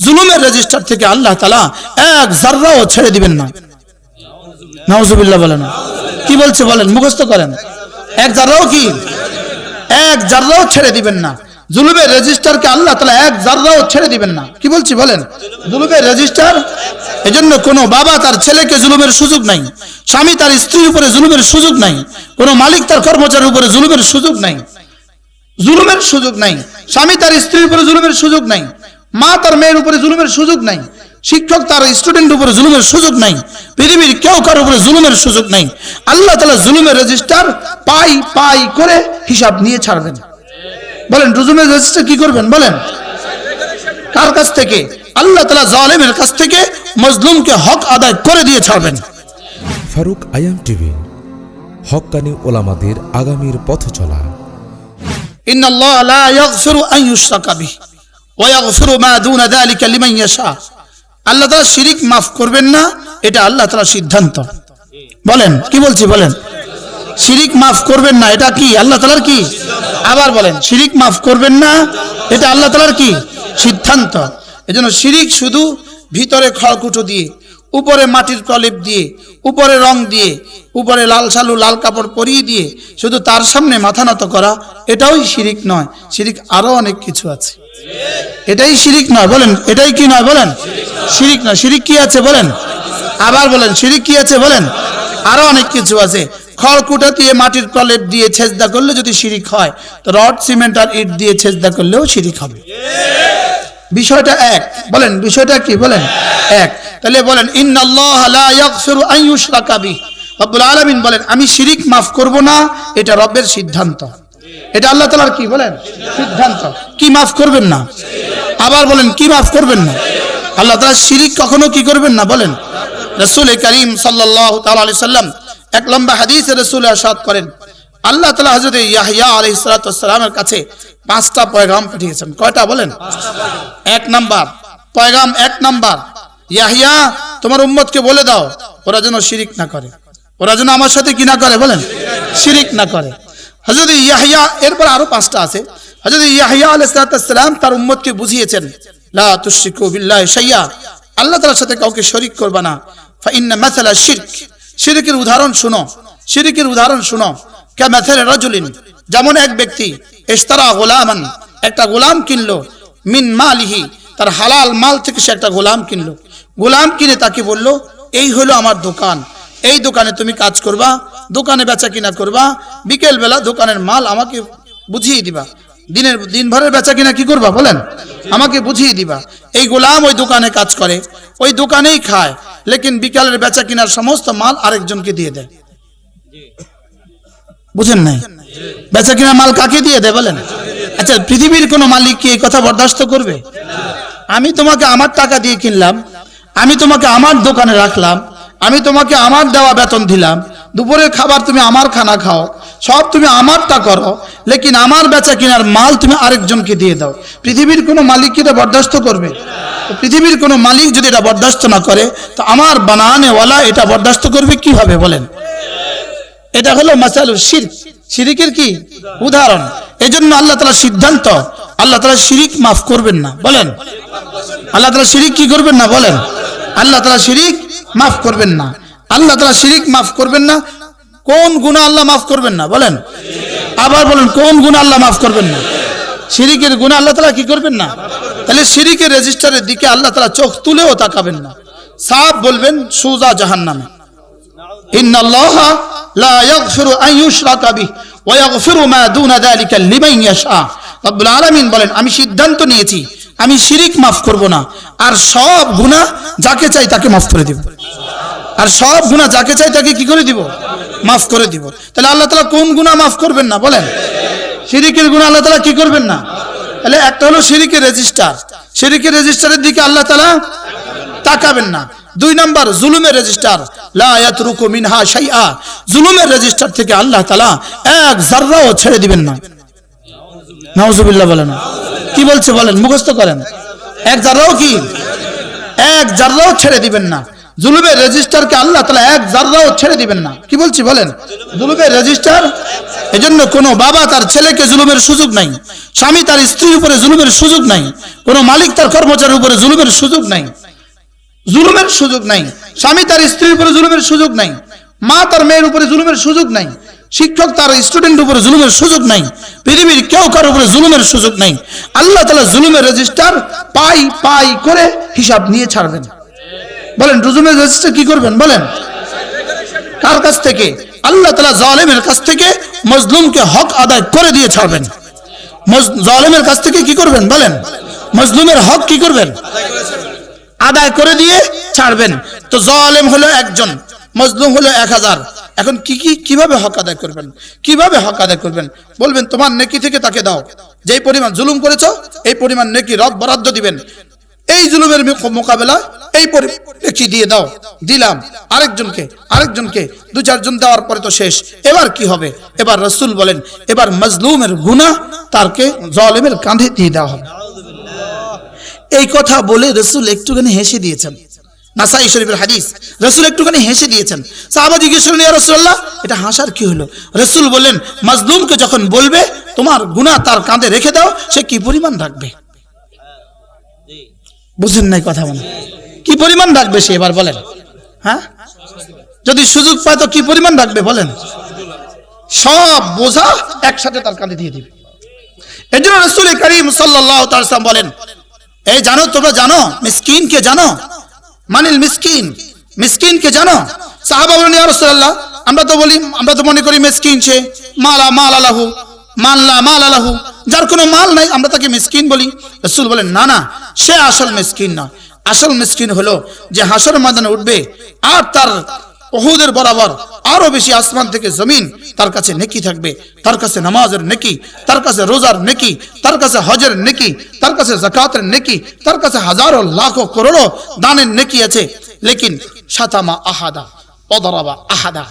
জুলুমের রেজিস্টার আল্লাহ এক ছেড়ে দিবেন না। কি বলছে বলেন কোনো বাবা তার ছেলেকে জুলুমের সুযোগ নাই। স্বামী তার স্ত্রীর উপরে জুলুমের সুযোগ নাই। কোনো মালিক তার কর্মচারীর উপরে জুলুমের সুযোগ নাই। জুলুমের সুযোগ নাই। স্বামী তার স্ত্রীর উপরে জুলুমের সুযোগ নাই। মা তার মেয়ের উপরে জুলুমের সুযোগ নাই। শিক্ষক তার স্টুডেন্ট উপরে জুলুমের সুযোগ নাই। পৃথিবীর কেউ কারোর উপরে জুলুমের সুযোগ নাই। আল্লাহ তালা জুলুমের রেজিস্টার পাই পাই করে হিসাব নিয়ে ছাড়বেন। বলেন জুলুমের রেজিস্টার কি করবেন? বলেন। কার কাছ থেকে? আল্লাহ তালা জালেমের কাছ থেকে মজলুমকে হক আদায় করে দিয়ে ছাড়বেন। ফারুক আয়াম টিভি হক্কানি ওলামাদের আগামীর পথ চলা إن الله لا يغفر أن يشرك به ويغفر ما دون ذلك لمن يشاء আল্লাহ তাআলা শিরিক মাফ করবেন না এটা আল্লাহ তাআলা সিদ্ধান্ত বলেন কি বলছি বলেন শিরিক মাফ করবেন না এটা কি আল্লাহ তাআলার কি আবার বলেন শিরিক মাফ করবেন না এটা আল্লাহ তাআলার কি সিদ্ধান্ত এজন্য শিরিক শুধু ভিতরে খড়কুটো দিয়ে উপরে মাটির প্রলেপ দিয়ে, উপরে রং দিয়ে, উপরে লাল সালু লাল কাপড় পরিয়ে দিয়ে শুধু তার সামনে মাথা নত করা, এটাও শিরিক নয়, শিরিক আরও অনেক কিছু আছে। এটাই শিরিক নয়, বলেন, এটাই কি নয়, বলেন? শিরিক নয়, শিরিক কি আছে, বলেন? আবার বলেন, শিরিক কি আছে, বলেন? আরও অনেক কিছু আছে। খড়কুটা দিয়ে মাটির প্রলেপ দিয়ে ছেজদা করলে যদি শিরিক হয়, তো রড, সিমেন্ট আর ইট দিয়ে ছেজদা করলেও শিরিক হবে। বিষয়টা এক, বলেন, বিষয়টা কি, বলেন? এক তাহলে বলেন ইন্নআল্লাহাবি বলেন, আমি শিরিক মাফ করব না, এটা রব্বের সিদ্ধান্ত। এটা আল্লাহ তালার কি বলেন? সিদ্ধান্ত। কি মাফ করবেন না? আবার বলেন, কি মাফ করবেন না? আল্লাহ তালা শিরিক কখনো কি করবেন না বলেন? রসুল করিম সাল্লাম এক লম্বা হাদিস রসুল আসাদ করেন। আল্লাহ তালা হজরত ইয়াহিয়া আলহ সালাতামের কাছে পাঁচটা পয়গাম পাঠিয়েছেন। কয়টা বলেন? এক নাম্বার। পয়গাম এক নাম্বার। ইয়াহিয়া, তোমার উম্মতকে বলে দাও, ওরা যেন শিরিক না করে। ওরা যেন আমার সাথে কি না করে, বলেন? শিরিক না করে। হজরত ইয়াহিয়া, এরপর আরও পাঁচটা আছে। হজরত ইয়াহিয়া আলাইসালাম তার উম্মতকে বুঝিয়েছেন, লা তুশরিকু বিল্লাহি শাইয়া, আল্লাহ তাআলার সাথে কাউকে শরীক করবা না। ফাইন্না মাসালা শিরক, শিরকের উদাহরণ শুনো, শিরকের উদাহরণ শুনো। কে মাথালে রাজুলিন, যেমন এক ব্যক্তি, ইশতারা গোলামান, একটা গোলাম কিনলো, মিন মালিহি, তার হালাল মাল থেকে সে একটা গোলাম কিনলো। গোলাম কিনে তাকে বলল, এই হলো আমার দোকান। এই দোকানে তুমি কাজ করবা, দোকানে বেচা কিনা করবা বিকেল বেলা দোকানের মাল আমাকে বুঝিয়ে দিবা। দিনের, দিনভরের বেচা কিনা কি করবা বলেন? আমাকে বুঝিয়ে দিবা। এই গোলাম ওই দোকানে কাজ করে, ওই দোকানেই খায়, লেকিন বিকালের বেচা কিনার সমস্ত মাল আরেকজনকে দিয়ে দেয়। বুঝেন নাই? বেচা কিনা মাল কাকে দিয়ে দেয় বলেন? আচ্ছা পৃথিবীর কোনো মালিক কি এই কথা বরদাস্ত করবে? আমি তোমাকে আমার টাকা দিয়ে কিনলাম আমি তোমাকে আমার দোকানে রাখলাম, আমি তোমাকে আমার দেওয়া বেতন দিলাম, দুপুরের খাবার তুমি আমার খানা খাও, সব তুমি আমারটা করো, লেকিন আমার বেচা কিনার মাল তুমি আরেকজনকে দিয়ে দাও। পৃথিবীর কোনো মালিক কি এটা বরদাস্ত করবে? পৃথিবীর কোনো মালিক যদি এটা বরদাস্ত না করে, তো আমার বানানেওয়ালা এটা বরদাস্ত করবে কীভাবে বলেন? এটা হলো মাসালু শির, শিরিকের কি? উদাহরণ। এই জন্য আল্লাহ তালা সিদ্ধান্ত, আল্লাহ তালা শিরিক মাফ করবেন না, বলেন। আল্লাহ তালা শিরিক কি করবেন না, বলেন। আল্লাহ তালা শিরিক মাফ করবেন না। আল্লাহ তালা শিরিক মাফ করবেন না। কোন গুণা আল্লাহ মাফ করবেন না, বলেন। আবার বলেন, কোন গুণা আল্লাহ মাফ করবেন না? শিরিকের গুণা আল্লাহ তালা কি করবেন না? তাহলে শিরিকের রেজিস্টারের দিকে আল্লাহ তালা চোখ তুলেও তাকাবেন না। সাপ বলবেন, সুজা জাহান নামে আমি সিদ্ধান্ত নিয়েছি আমি শিরিক মাফ করব না। আর সব গুনাহ যাকে চাই তাকে মাফ করে দিব। আর সব গুনাহ যাকে চাই তাকে কি করে দিব? মাফ করে দিব। তাহলে আল্লাহ তালা কোন গুনাহ মাফ করবেন না? বলেন। শিরিকের গুনাহ আল্লাহ তালা কি করবেন না? তাহলে একটা হলো শিরিকের রেজিস্টার শিরিকের রেজিস্টারের দিকে আল্লাহ তালা তাকাবেন না। দুই নম্বর, জুলুমের রেজিস্টার লা ইয়াতরুকু মিনহা শাইআ। জুলুমের রেজিস্টার থেকে আল্লাহ তাআলা এক জাররাও ছেড়ে দিবেন না। নাউজুবিল্লাহ বলেন না। কি বলছে বলেন, মুখস্থ করেন। এক জাররাও কি? এক জাররাও ছেড়ে দিবেন না। জুলুমের রেজিস্টারকে আল্লাহ তাআলা এক জাররাও ছেড়ে দিবেন না। কি বলছি বলেন? জুলুমের রেজিস্টার, এজন্য কোনো বাবা তার ছেলেকে জুলুমের সুযোগ নাই। স্বামী তার স্ত্রীর উপরে জুলুমের সুযোগ নাই। কোনো মালিক তার কর্মচারীর উপরে জুলুমের সুযোগ নাই। জুলুমের সুযোগ নাই। স্বামী তার স্ত্রীর উপরে জুলুমের সুযোগ নাই। মা তার মেয়ের উপরে জুলুমের সুযোগ নাই। শিক্ষক তার স্টুডেন্টের উপরে জুলুমের সুযোগ নাই, পৃথিবীর কেউ কারোর উপরে জুলুমের সুযোগ নাই। আল্লাহ তালা জুলুমের রেজিস্টার পাই পাই করে হিসাব নিয়ে ছাড়বেন। বলেন, জুলুমের রেজিস্টার কি করবেন? বলেন। কার কাছ থেকে? আল্লাহ তালা জালেমের কাছ থেকে মজলুমকে হক আদায় করে দিয়ে ছাড়বেন। জালেমের কাছ থেকে কি করবেন? বলেন। মজলুমের হক কি করবেন? আদায় করে দিয়ে ছাড়বেন। তো জালেম হলো একজন, মজলুম হলো এক হাজার। এখন কি কি, কীভাবে হক আদায় করবেন? কীভাবে হক আদায় করবেন? বলবেন, তোমার নেকি থেকে তাকে দাও। যেই পরিমাণ জুলুম করেছ, এই পরিমাণ নেকি রদ বরাদ্দ দিবেন। এই জুলুমের মোকাবেলা, এই পরি- নেকি দিয়ে দাও। দিলাম আরেকজনকে আরেকজনকে। দু চারজন দেওয়ার পরে তো শেষ। এবার কি হবে? এবার রসুল বলেন, এবার মজলুমের গুণা তারকে জলেমের কাঁধে দিয়ে দেওয়া হবে। এই কথা বলে রসুল একটুখানি হেসে দিয়েছেন। নাসাই শরীফের হাদিস। রসুল একটুখানি হেসে দিয়েছেন। সাহাবা জিজ্ঞেস করলেন, ইয়া রাসূলুল্লাহ, এটা হাসার কি হলো? রসুল বললেন, মাজলুমকে যখন বলবে, তোমার গুনাহ তার কাঁধে রেখে দাও, সে কি পরিমাণ রাখবে? বুঝেন নাই কথা মনে। কি পরিমাণ রাখবে সে এবার বলেন? হ্যাঁ? যদি সুযোগ পায় তো কি পরিমাণ রাখবে বলেন? সব বোঝা একসাথে তার কাঁধে দিয়ে দিবে। এই জন্য রসুল করিম সাল্লাহ তালাম বলেন, এই জানো, তোমরা জানো মিসকিন কে জানো মানিল মিসকিন। মিসকিন কে জানো? সাহাবা বলেন রাসূলুল্লাহ, আমরা তো বলি, আমরা তো মনে করি মিসকিন সে মালা, মাল আলাহু মানলা, মাল আলাহু যার কোনো মাল নাই, আমরা তাকে মিসকিন বলি। রাসূল বলেন, না না, সে আসল মিসকিন না আসল মিসকিন হলো যে হাসর ময়দানে উঠবে আর তার ওহুদের বরাবর আরও বেশি আসমান থেকে জমিন তার কাছে নেকি থাকবে, তার কাছে নামাজের নেকি, তার কাছে রোজার নেকি, তার কাছে হজের নেকি, তার কাছে জাকাতের নেকি, তার কাছে হাজারো লাখো করোড়ো দানের নেকি আছে, লেকিন সাতামা আহাদা, অদরাবা আহাদা।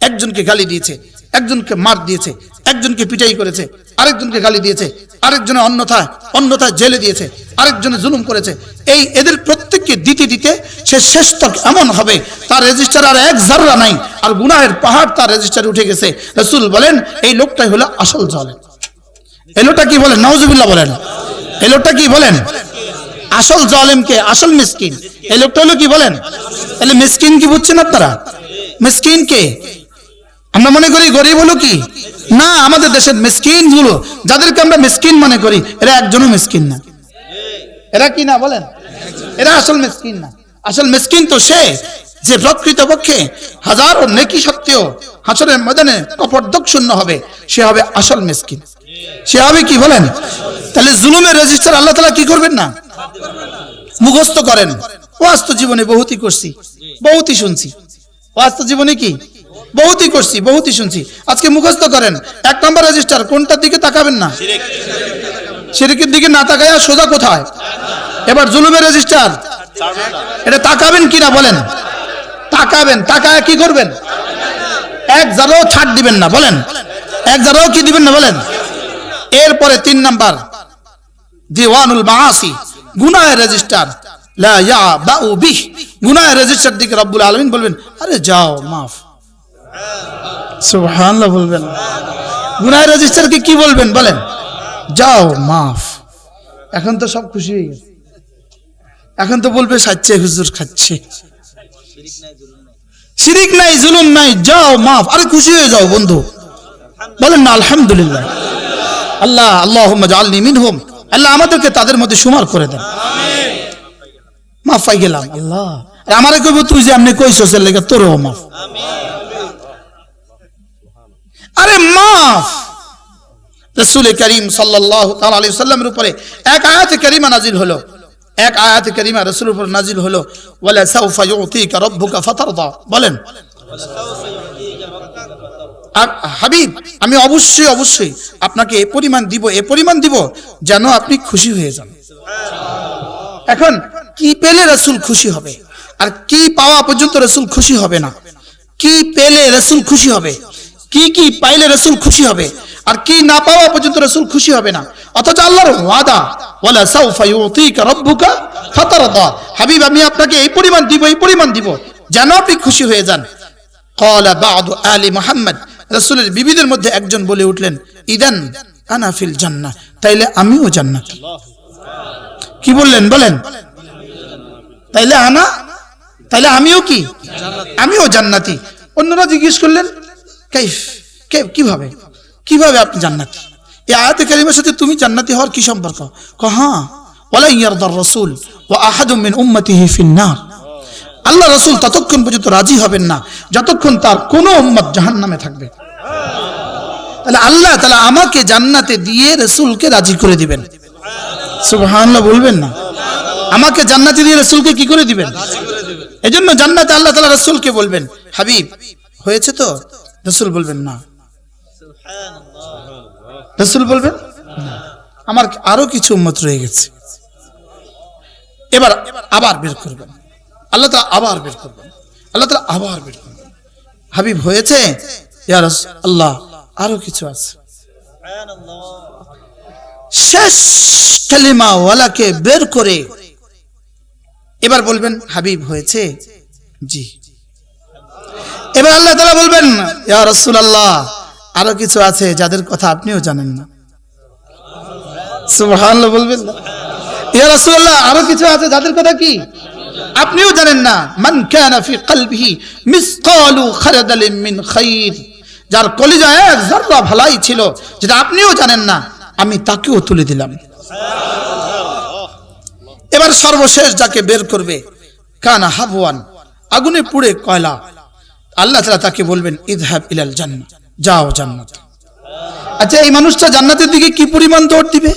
একজনকে গালি দিয়েছে, একজনকে মার দিয়েছে, একজনকে পিটাই করেছে, আরেকজনকে গালি দিয়েছে আরেকজনে অন্যথায় অন্যথায় জেলে দিয়েছে আরেকজনে জুলুম করেছে। এই এদের প্রত্যেককে দিতে দিতে সে শেষ তক এমন হবে, তার রেজিস্টার আর এক জাররা নাই, আর গুনাহের পাহাড় তার রেজিস্টার উঠে গেছে। রসুল বলেন, এই লোকটাই হলো আসল জলে এই লোকটা কি বলেন? নওয়াজুবিল্লাহ বলেন। এই লোকটা কি বলেন? আসল জলেমকে, আসল মিসকিন। এই লোকটা হলো কি বলেন? তাহলে মিসকিন কি বুঝছেন আপনারা? মিসকিন কে? আমরা মনে করি গরিব হলো কি? না, আমাদের দেশের মিসকিনগুলো যাদেরকে আমরা মিসকিন মনে করি, এরা একজনও মিসকিন না। এরা কি না বলেন? এরা আসল মিসকিন না। আসল মিসকিন তো সে যে প্রকৃত পক্ষে হাজারো নেকি সত্ত্বেও হাসরের ময়দানে কপর্দক শূন্য হবে, সে হবে আসল মিসকিন। সে হবে কি বলেন? তাহলে জুলুমের রেজিস্টার আল্লাহ তালা কি করবেন না? মুখস্থ করেন। ওয়াস্ত জীবনে বহুতই করছি, বহুতই শুনছি। ওয়াস্ত জীবনে কি? বহুতই করছি, বহুতই শুনছি। আজকে মুখস্থ করেন। এক নম্বর রেজিস্টার কোনটার দিকে তাকাবেন না? সিরিকের দিকে না তাকায় সোজা কোথায়? এবার জুলুমের রেজিস্টার। এটা তাকাবেন কিনা বলেন। তাকাবেন। তাকায় কি করবেন? এক জারাও ছাড় দিবেন না, বলেন। এক জারাও কি দিবেন না, বলেন। এরপরে তিন নাম্বার। দিওয়ানুল মাআসি, গুনাহের রেজিস্টার। রেজিস্টার দিকে রব্বুল আলামিন বলবেন, আরে যাও, মাফ। সুবহানাল্লাহ বলবেন। রেজিস্টারকে কি বলবেন, বলেন। যাও, মাফ। এখন তো সব খুশি হয়ে গেছে। এখন তো বলবে সাচ্ছে হুজুর খাচ্ছে। শিরিক নাই, জুলুম নাই, যাও, মাফ। আরে খুশি হয়ে যাও, বন্ধু। বলেন না, আলহামদুলিল্লাহ। আল্লাহ আল্লাহ জালনি মিনহুম। আল্লাহ আমাদেরকে তাদের মধ্যে সুমার করে দেন। মাফ পাই গেলাম, আল্লাহ। আর আমারে কইব, তুই যে আপনি কইছস, এর লেগে তোরও মাফ। আরে মাফ। রসুল করিম সাল্লামের উপরে এক আয়াতে কারিমা নাজিল হলো। এক আয়াতে কারিমা রসুলের উপর নাজিল হলো। রাব্বুকা বলেন। হাবিব, আমি অবশ্যই অবশ্যই আপনাকে এ পরিমাণ দিব, এ পরিমাণ দিব যেন আপনি খুশি হয়ে যান। এখন কি পেলে রসুল খুশি হবে? আর কি পাওয়া পর্যন্ত রসুল খুশি হবে না? কি পেলে রসুল খুশি হবে? কি কি পাইলে রসুল খুশি হবে? আর কি না পাওয়া পর্যন্ত রসুল খুশি হবে না। অথচ আল্লাহর ওয়াদা, ওয়ালা সাউফা ইউতিকা রব্বুকা ফাতারদা। হাবিব, আমি আপনাকে এই পরিমাণ দিব, এই পরিমাণ দিব, যেন আপনি খুশি হয়ে যান। ক্বালা বাদু আলি মুহাম্মদ। রাসূলের বিবিদের মধ্যে একজন বলে উঠলেন, ইদান আনা ফিল জান্নাহ। তাইলে আমিও জান্নাত। কি বললেন, বলেন? তাইলে আনা? তাইলে আমিও কি? আমিও জান্নাতি। অন্যরা জিজ্ঞেস করলেন, কাইফ কীভাবে? কীভাবে আপনি জান্নাতি? এই আয়াতে কারিমের সাথে তুমি জান্নাতি হওয়ার কি সম্পর্ক? ক হ্যাঁ। ওয়ালা ইয়ারদার রাসূল ওয়া আহাদুম মিন উম্মতিহি ফিন নার আল্লাহ রাসূল ততক্ষণ পর্যন্ত রাজি হবেন না, যতক্ষণ তার কোনো উম্মত জাহান্নামে থাকবে তাহলে আল্লাহ তাহলে আমাকে জান্নাতে দিয়ে রসুলকে রাজি করে দিবেন। সুবহানাল্লাহ বলবেন না? আমাকে জান্নাতে দিয়ে রসুলকে কি করে দিবেন? এজন্য জান্নাতে আল্লাহ তাআলা রসুলকে বলবেন, হাবিব, হয়েছে তো? রসুল বলবেন, না। রসুল বলবেন? আমার আরও কিছু উম্মত রয়ে গেছে। এবার আবার বের করবেন। আল্লাহ তাআলা আবার বের করবেন। আল্লাহ তাআলা আবার বের করবেন। হাবিব হয়েছে? আল্লাহ আরও কিছু আছে। শেষ কালিমা ওয়ালাকে বের করে এবার বলবেন, হাবিব হয়েছে? জি। এবার আল্লাহ তাআলা বলবেন, ইয়া রাসূলুল্লাহ আরও কিছু আছে যাদের কথা আপনিও জানেন না। বলবেন আরও কিছু আছে যাদের কথা কি? আপনিও জানেন না। মান কলবিহি মিসকালু মিন খাইর। যার এক যাররা ভালাই ছিল, যেটা আপনিও জানেন না, আমি তাকেও তুলে দিলাম। এবার সর্বশেষ যাকে বের করবে, কানা হাবওয়ান, আগুনে পুড়ে কয়লা। আল্লাহ তাআলা তাকে বলবেন ইদহাব ইলাল জান্নাহ। যাও জান্নাত। আচ্ছা এই মানুষটা জান্নাতের দিকে কি পরিমাণ দৌড় দিবে?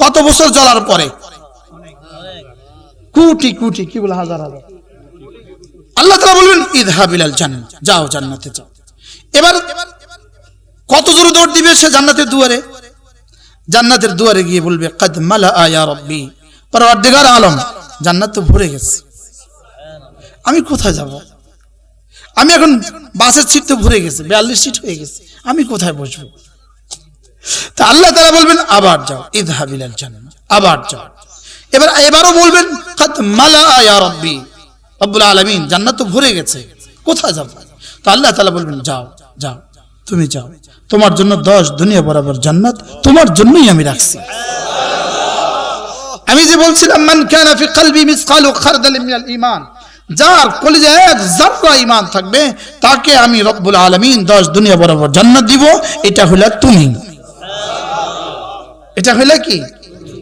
কত বছর জ্বলার পরে? কুটি কুটি, কি বলে, হাজার হাজার। আল্লাহ তাআলা বলবেন, ইদহাব ইলাল জান্নাহ যাও জান্নাতে যাও। এবার কত জোরে দৌড় দিবে সে জান্নাতের দুয়ারে? জান্নাতের দুয়ারে গিয়ে বলবে, কদ মালা আয়া রব্বি পরওয়ারদিগার আলম, জান্নাত তো ভরে গেছে। আমি কোথায় যাব? আমি এখন বাসের সিট তো ভরে গেছে, বিয়াল্লিশ সিট হয়ে গেছে, আমি কোথায় বসবো? তা আল্লাহ তাআলা বলবেন, আবার যাও ইদহাবিলাল জান্নাত আবার যাও। এবার, এবারও বলবেন জান্নাত তো ভরে গেছে, কোথায় যাব? তা আল্লাহ বলবেন, যাও যাও, তুমি যাও, তোমার জন্য দশ দুনিয়া বরাবর জান্নাত, তোমার জন্যই আমি রাখছি। আমি যে বলছিলাম, মান কানা ফি কলবি মিসকালু মিনাল ঈমান যার কলিজায় এক জাররা ঈমান থাকবে, তাকে আমি রব্বুল আলামিন দশ দুনিয়া বরাবর জান্নাত দিব, এটা হলো তুমি। এটা হলো কি?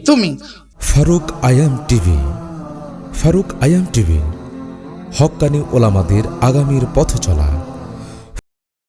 তুমি। ফারুক আয়াম টিভি। ফারুক আয়াম টিভি হক্কানি ওলামাদের আগামীর পথ চলা